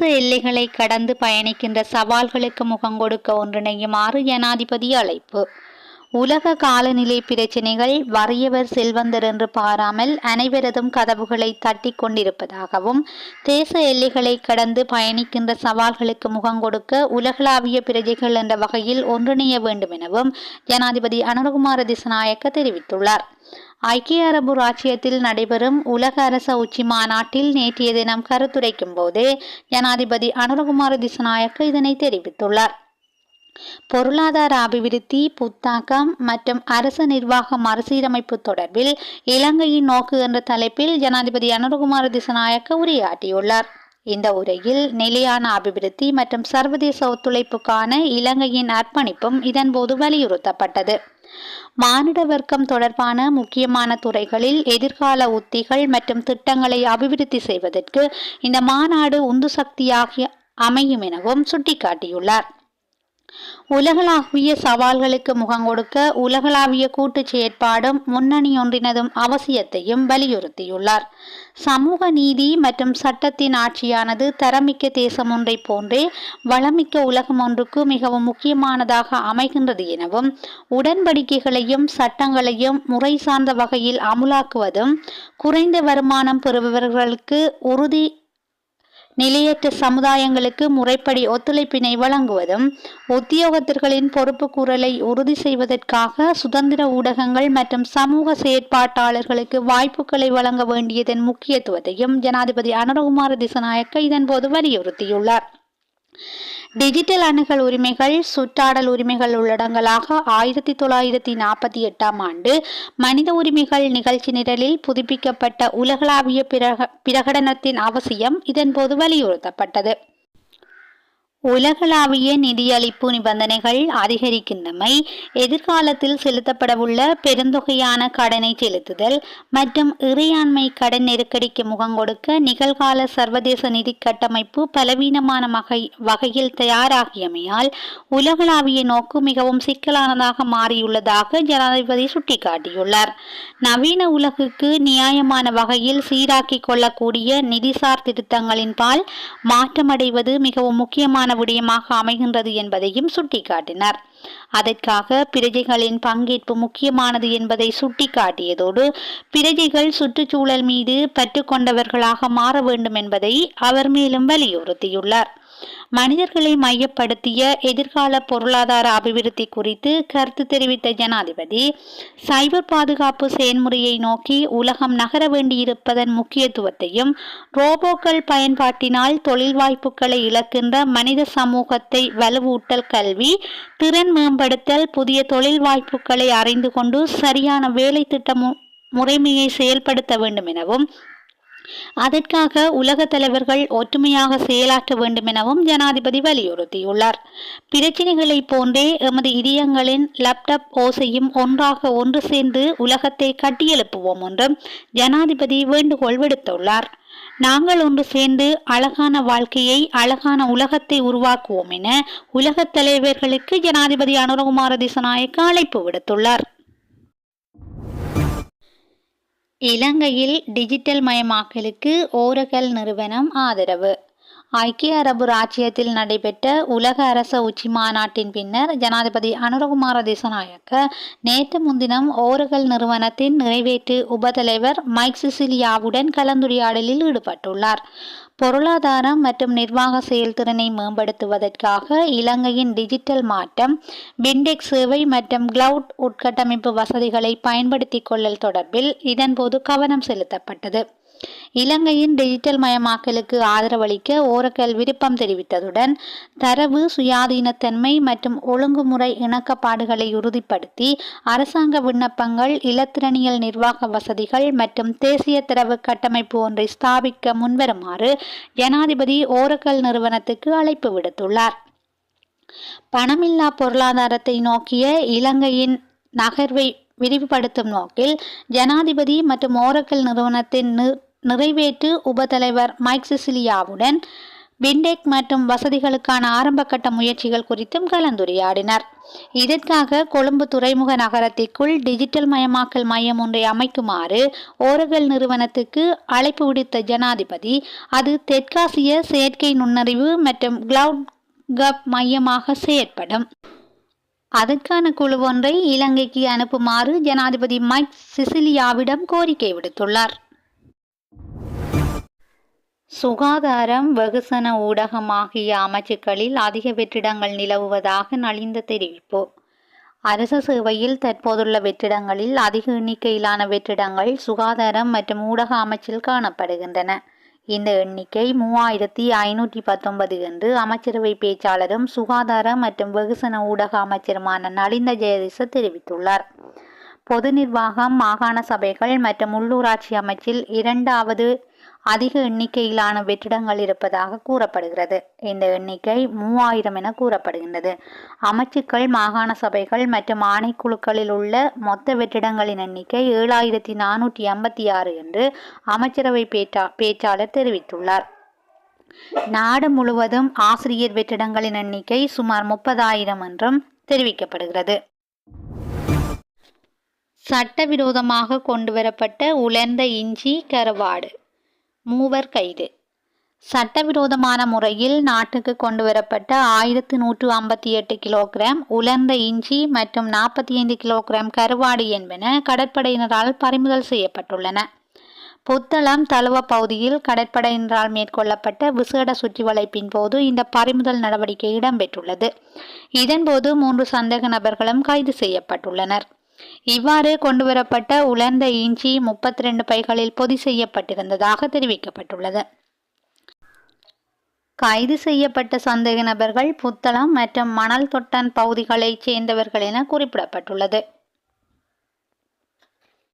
தேச எல்லைகளை கடந்து பயணிக்கின்ற சவால்களுக்கு முகம் கொடுக்க ஒன்றிணையுமாறு ஜனாதிபதி அழைப்பு. உலக காலநிலை பிரச்சினைகள் வறியவர் செல்வந்தர் என்று பாராமல் அனைவரதும் கதவுகளை தட்டி கொண்டிருப்பதாகவும் தேச எல்லைகளை கடந்து பயணிக்கின்ற சவால்களுக்கு முகம் கொடுக்க உலகளாவிய பிரஜைகள் என்ற வகையில் ஒன்றிணைய வேண்டும் எனவும் ஜனாதிபதி அனுரகுமார திசநாயக்க தெரிவித்துள்ளார். ஐக்கிய அரபு ராச்சியத்தில் நடைபெறும் உலக அரச உச்சி மாநாட்டில் நேற்றைய தினம் கருத்துரைக்கும் போது ஜனாதிபதி அனுரகுமார திசநாயக்க இதனை தெரிவித்துள்ளார். பொருளாதார அபிவிருத்தி புத்தாக்கம் மற்றும் அரசு நிர்வாக மறுசீரமைப்பு தொடர்பில் இலங்கையின் நோக்கு என்ற தலைப்பில் ஜனாதிபதி அனுரகுமார திசநாயக்க உரையாற்றியுள்ளார். இந்த உரையில் நிலையான அபிவிருத்தி மற்றும் சர்வதேச ஒத்துழைப்புக்கான இலங்கையின் அர்ப்பணிப்பும் இதன்போது வலியுறுத்தப்பட்டது. மானிட வர்க்கம் தொடர்பான முக்கியமான துறைகளில் எதிர்கால உத்திகள் மற்றும் திட்டங்களை அபிவிருத்தி செய்வதற்கு இந்த மாநாடு உந்து சக்தியாகி அமையும் எனவும் சுட்டிக்காட்டியுள்ளார். உலகளாவிய சவால்களுக்கு முகம் கொடுக்க உலகளாவிய கூட்டு செயற்பாடும் முன்னணி ஒன்றினதும் அவசியத்தையும் வலியுறுத்தியுள்ளார். சமூக நீதி மற்றும் சட்டத்தின் ஆட்சியானது தரமிக்க தேசம் ஒன்றை போன்றே வளமிக்க உலகம் ஒன்றுக்கு மிகவும் முக்கியமானதாக அமைகின்றது எனவும் உடன்படிக்கைகளையும் சட்டங்களையும் முறை சார்ந்த வகையில் அமுலாக்குவதும் குறைந்த வருமானம் பெறுபவர்களுக்கு உறுதி நிலையற்ற சமுதாயங்களுக்கு முறைப்படி ஒத்துழைப்பினை வழங்குவதும் உத்தியோகத்தர்களின் பொறுப்பு கூறலை உறுதி செய்வதற்காக சுதந்திர ஊடகங்கள் மற்றும் சமூக செயற்பாட்டாளர்களுக்கு வாய்ப்புகளை வழங்க வேண்டியதன் முக்கியத்துவத்தையும் ஜனாதிபதி அனுரகுமார திசநாயக்க இதன்போது வலியுறுத்தியுள்ளார். டிஜிட்டல் அணுகல் உரிமைகள் சுற்றாடல் உரிமைகள் உள்ளடங்கலாக ஆயிரத்தி தொள்ளாயிரத்தி நாற்பத்தி எட்டாம் ஆண்டு மனித உரிமைகள் நிகழ்ச்சி நிரலில் புதுப்பிக்கப்பட்ட உலகளாவிய பிரக பிரகடனத்தின் அவசியம் இதன்போது வலியுறுத்தப்பட்டது. உலகளாவிய நிதியளிப்பு நிபந்தனைகள் அதிகரிக்கின்றமை எதிர்காலத்தில் செலுத்தப்படவுள்ள பெருந்தொகையான கடனை செலுத்துதல் மற்றும் இறையாண்மை கடன் நெருக்கடிக்கு முகம் கொடுக்க நிகழ்கால சர்வதேச நிதி கட்டமைப்பு பலவீனமான வகை வகையில் தயாராகியமையால் உலகளாவிய நோக்கு மிகவும் சிக்கலானதாக மாறியுள்ளதாக ஜனாதிபதி சுட்டிக்காட்டியுள்ளார். நவீன உலகுக்கு நியாயமான வகையில் சீராக்கிக் கொள்ளக்கூடிய நிதிசார் திருத்தங்களின் பால் மாற்றமடைவது மிகவும் முக்கியமான விடயமாக அமைகின்றது என்பதையும் சுட்டிக்காட்டினார். அதற்காக பிரஜைகளின் பங்கேற்பு முக்கியமானது என்பதை சுட்டிக்காட்டியதோடு பிரஜைகள் சுற்றுச்சூழல் மீது பற்று கொண்டவர்களாக மாற வேண்டும் என்பதை அவர் மேலும் வலியுறுத்தியுள்ளார். மனிதர்களை மையப்படுத்திய எதிர்கால பொருளாதார அபிவிருத்தி குறித்து கருத்து தெரிவித்த ஜனாதிபதி சைபர் பாதுகாப்பு செயல்முறையை நோக்கி உலகம் நகர வேண்டியிருப்பதன் முக்கியத்துவத்தையும் ரோபோக்கள் பயன்பாட்டினால் தொழில் வாய்ப்புகளை இழக்கின்ற மனித சமூகத்தை வலுவூட்டல் கல்வி திறன் மேம்படுத்தல் புதிய தொழில் வாய்ப்புகளை அறிந்து கொண்டு சரியான வேலை திட்ட முறைமையை செயல்படுத்த வேண்டும் எனவும் அதற்காக உலக தலைவர்கள் ஒற்றுமையாக செயலாற்ற வேண்டும் எனவும் ஜனாதிபதி வலியுறுத்தியுள்ளார். பிரச்சினைகளைப் போன்றே எமது இதயங்களின் லேப்டாப் ஓசையும் ஒன்றாக ஒன்று சேர்ந்து உலகத்தை கட்டியெழுப்புவோம் என்றும் ஜனாதிபதி வேண்டுகோள் விடுத்துள்ளார். நாங்கள் ஒன்று சேர்ந்து அழகான வாழ்க்கையை அழகான உலகத்தை உருவாக்குவோம் என உலகத் தலைவர்களுக்கு ஜனாதிபதி அனுரகுமார திசநாயக்க அழைப்பு விடுத்துள்ளார். இலங்கையில் டிஜிட்டல் மயமாக்கலுக்கு ஓரகல் நிறுவனம் ஆதரவு. ஐக்கிய அரபு ராச்சியத்தில் நடைபெற்ற உலக அரச உச்சி மாநாட்டின் பின்னர் ஜனாதிபதி அனுரகுமார திசநாயக்க நேற்று முன்தினம் ஓரகல் நிறுவனத்தின் நிறைவேற்று உபதலைவர் மைக் சிசிலியாவுடன் கலந்துரையாடலில் ஈடுபட்டுள்ளார். பொருளாதாரம் மற்றும் நிர்வாக செயல்திறனை மேம்படுத்துவதற்காக இலங்கையின் டிஜிட்டல் மாற்றம் பிண்டெக் சேவை மற்றும் கிளவுட் உட்கட்டமைப்பு வசதிகளை பயன்படுத்திக் கொள்ளல் தொடர்பில் இதன்போது கவனம் செலுத்தப்பட்டது. இலங்கையின் டிஜிட்டல் மயமாக்கலுக்கு ஆதரவளிக்க ஓரக்கல் விருப்பம் தெரிவித்ததுடன் தரவு சுயாதீனத்தன்மை மற்றும் ஒழுங்குமுறை இணக்கப்பாடுகளை உறுதிப்படுத்தி அரசாங்க விண்ணப்பங்கள் இலத்திரனியல் நிர்வாக வசதிகள் மற்றும் தேசிய தரவு கட்டமைப்பு ஒன்றை ஸ்தாபிக்க முன்வருமாறு ஜனாதிபதி ஓரக்கல் நிறுவனத்துக்கு அழைப்பு விடுத்துள்ளார். பணமில்லா பொருளாதாரத்தை நோக்கிய இலங்கையின் நகர்வை விரிவுபடுத்தும் நோக்கில் ஜனாதிபதி மற்றும் ஓரக்கல் நிறுவனத்தின் நிறைவேற்று உபதலைவர் மைக் சிசிலியாவுடன் விண்டெக் மற்றும் வசதிகளுக்கான ஆரம்பகட்ட முயற்சிகள் குறித்தும் கலந்துரையாடினர். இதற்காக கொழும்பு துறைமுக நகரத்திற்குள் டிஜிட்டல் மயமாக்கல் மையம் ஒன்றை அமைக்குமாறு ஓரகல் நிறுவனத்துக்கு அழைப்பு விடுத்த ஜனாதிபதி அது தெற்காசிய செயற்கை நுண்ணறிவு மற்றும் கிளவுட் கப் மையமாக செயற்படும். அதற்கான குழு ஒன்றை இலங்கைக்கு அனுப்புமாறு ஜனாதிபதி மைக் சிசிலியாவிடம் கோரிக்கை விடுத்துள்ளார். சுகாதாரம் வெகுசன ஊடகம் ஆகிய அமைச்சுக்களில் அதிக வெற்றிடங்கள் நிலவுவதாக நலிந்த தெரிவிப்பு. அரச சேவையில் தற்போதுள்ள வெற்றிடங்களில் அதிக எண்ணிக்கையிலான வெற்றிடங்கள் சுகாதாரம் மற்றும் ஊடக அமைச்சில் காணப்படுகின்றன. இந்த எண்ணிக்கை மூவாயிரத்தி ஐநூற்றி பத்தொன்பது என்று அமைச்சரவை பேச்சாளரும் சுகாதார மற்றும் வெகுசன ஊடக அமைச்சருமான நலிந்த ஜெயதிச தெரிவித்துள்ளார். பொது நிர்வாகம் மாகாண சபைகள் மற்றும் உள்ளூராட்சி அமைச்சில் இரண்டாவது அதிக எண்ணிக்கையிலான வெற்றிடங்கள் இருப்பதாக கூறப்படுகிறது. இந்த எண்ணிக்கை மூவாயிரம் என கூறப்படுகின்றது. அமைச்சுக்கள் மாகாண சபைகள் மற்றும் ஆணைக்குழுக்களில் உள்ள மொத்த வெற்றிடங்களின் எண்ணிக்கை ஏழாயிரத்தி நானூற்றி ஐம்பத்தி ஆறு என்று அமைச்சரவை பேச்சா பேச்சாளர் தெரிவித்துள்ளார். நாடு முழுவதும் ஆசிரியர் வெற்றிடங்களின் எண்ணிக்கை சுமார் முப்பதாயிரம் என்றும் தெரிவிக்கப்படுகிறது. சட்டவிரோதமாக கொண்டுவரப்பட்ட உலர்ந்த இஞ்சி கருவாடு. மூவர் கைது. சட்டவிரோதமான முறையில் நாட்டுக்கு கொண்டுவரப்பட்ட ஆயிரத்து நூற்று ஐம்பத்தி எட்டு கிலோகிராம் உலர்ந்த இஞ்சி மற்றும் நாற்பத்தி ஐந்து கிலோகிராம் கருவாடு என்பன கடற்படையினரால் பறிமுதல் செய்யப்பட்டுள்ளன. புத்தளம் தழுவ பகுதியில் கடற்படையினரால் மேற்கொள்ளப்பட்ட விசேட சுற்றி வளைப்பின் போது இந்த பறிமுதல் நடவடிக்கை இடம்பெற்றுள்ளது. இதன்போது மூன்று சந்தேக நபர்களும் கைது செய்யப்பட்டுள்ளனர். இவ்வாறு கொண்டுவரப்பட்ட உலர்ந்த இஞ்சி முப்பத்தி ரெண்டு பைகளில் பொதி செய்யப்பட்டிருந்ததாக தெரிவிக்கப்பட்டுள்ளது. கைது செய்யப்பட்ட சந்தேக நபர்கள் புத்தளம் மற்றும் மணல் தொட்டன் பகுதிகளைச் சேர்ந்தவர்கள் என குறிப்பிடப்பட்டுள்ளது.